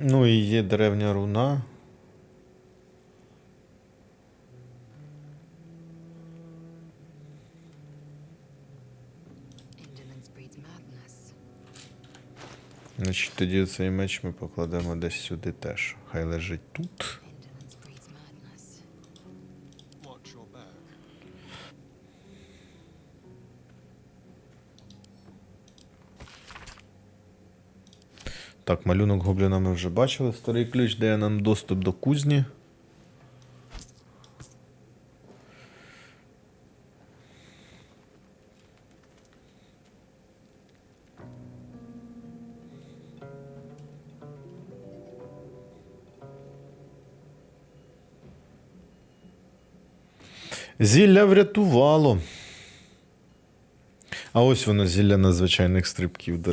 Ну і є древня руна. Значить, тоді цей меч ми покладемо десь сюди теж. Хай лежить тут. Так, малюнок гобліна ми вже бачили. Старий ключ дає нам доступ до кузні. Зілля врятувало. А ось воно зілля надзвичайних стрибків, до.